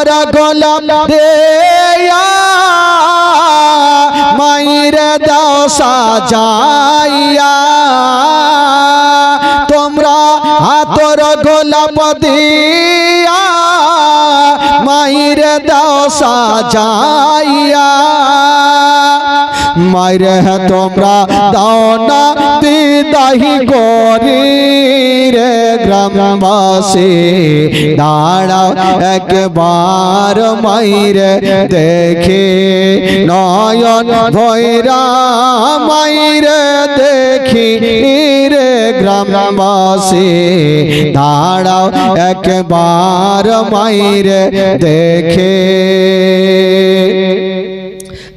তোর গোলাপ দেয়া মাইরে দাও সাজাইয়া। তোমরা হাতর গোলাপ দিয়া মাইরে দাও সাজাইয়া। মাইরে তোমরা দাও না বিদাহি করি রে গ্রামবাসী। দাঁড়াও একবার মাইরে দেখে। নয়ন ভৈরা মাইরে দেখি রে গ্রামবাসী। দাঁড়াও একবার মাইরে দেখে।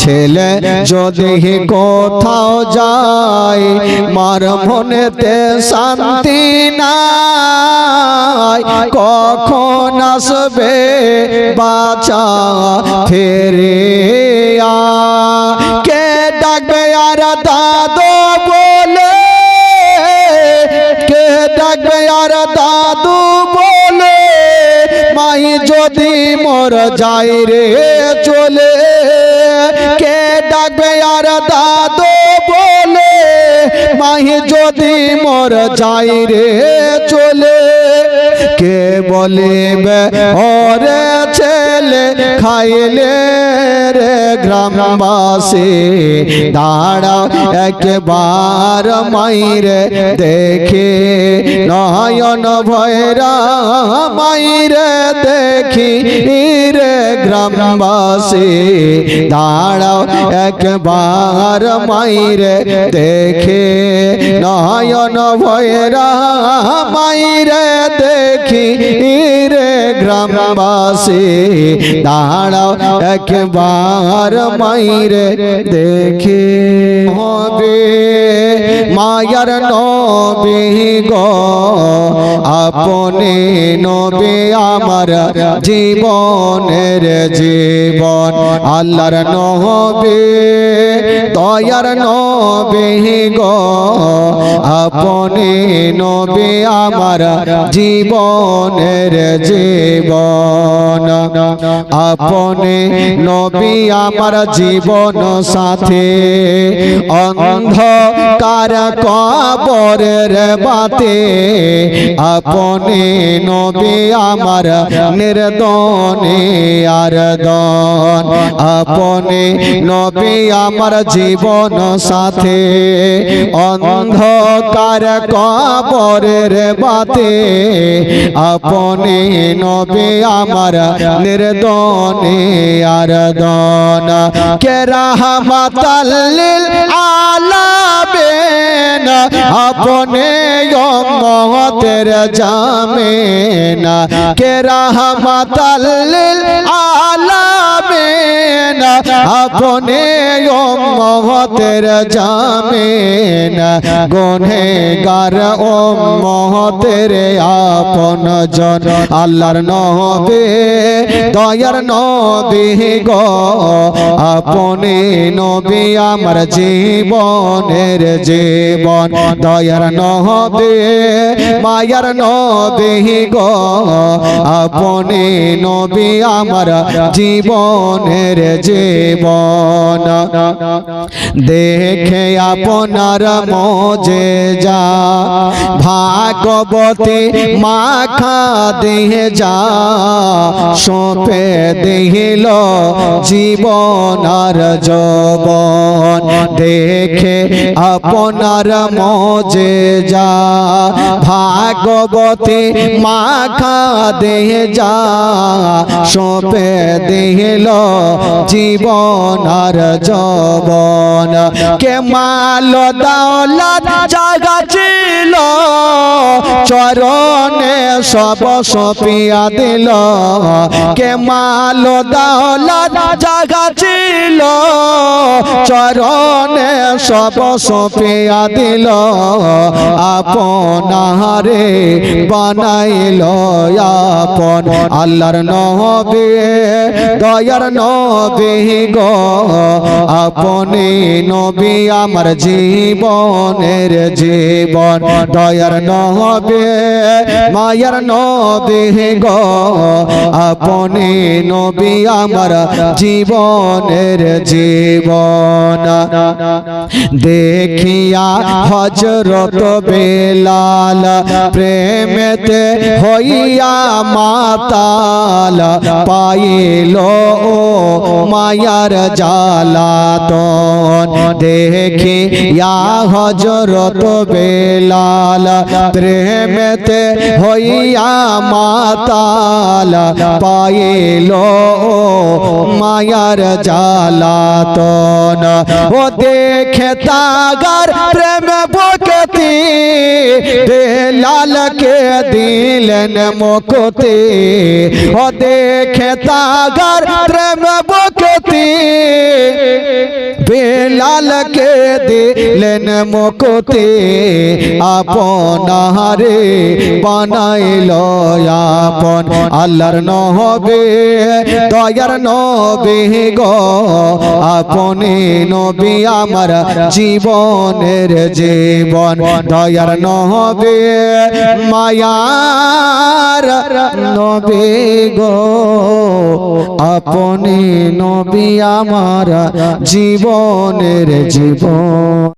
ছেলে যদি কোথাও যায় মার মনেতে শান্তি নাই। কখন আসবে বাচা ফেরে কে ডাকবে আর দাদু বলে? কে ডাকবে আর দাদু বলে? মাই যদি মর যাই রে চলে। মাহি যদি মোর যাই রে চলে। কে বলিবে ওরে ছেলে, খাইলে রে গ্রামবাসী দাঁড়াও একবার মাইরে দেখে। নয়ন ভয়রা মাইরে দেখি রে গ্রামবাসী দাঁড়াও একবার মাইরে দেখে। নয়ন ভয়রা মাইরে দেখি রে। গ্রামবাসী, দাঁড়াও একবার মাইরে দেখে। হবে মায়ার নবী গো, আপনি নবী আমার জীবনের জীবন। আল্লাহর নবী, দয়ার নবী গো, আপনি নবী আমার জীবনের জীবন। আপনি নবী আমার জীবন সাথে। অন্ধকার কবরের বাতে আপনি নবী আমার নির্দনে আর দন আপনি নবী আমার জীবন সাথে। অন্ধকার কবরের বাতে আপনি নবী আমার নির্দনে আর দন। কে রাহমাতাল্লিল আলামিন আপনি মহতের জামিন। কে রাহমাতাল্লিল আলামিন আপনি মহতের জামিন। গুনেগার ও মহতের আপন জন, আল্লাহর নবে দয়ার নবী গো, আপনি নবী আমার জীবনের জীবন। দয়ার নহবে মায়ার নবী গো, আপনি নবী আমার জীবনের জীবন। দেখে আপনার মজে যা, ভাগবতী মাখা দেহে যা সোপে দেহিল জীবন আর যবন। দেখে আপনার মজে যা, ভাগবতী মাখা দেহে যা। সোপে দেহিল জীবন আর যবন। কে মাল জাগা ছিল চরণে সব সপিয়া দিল। কে মালো দাওলাত জাগা ছিল। চরণে সব সপিয়া দিল। আপনারে বানাইল আপন। আল্লাহর নবী, দয়ার নবী গো। আপনি নবী আমার জীবনের জীবন। দয়ার নবী, মায়ার নবী গো। আপনি নবী আমার জীবনের জীবন। দেখিয়া হজরত বেলাল প্রেমেতে হইয়া মাতাল পাইল মায়ার জালাতন দেখিয়া হজরত বেলাল প্রেমেতে হইয়া মাতাল পাইল ও মায়ার জালাতন ও দেখে তাগার প্রেম বকতি বেলালকে দিলেন মুকতি ও দেখে তাগার প্রেম বকতি বেলালকে দিলেন মুকতি আপনারে বানাইল আপন আল্লাহর নহবে দয়ার নবী গো আপনি নবী আমার জীবনের জীবন দয়ার নহবে মায়ার নবী গো আপনি নবী আমার জীবনের জীবন।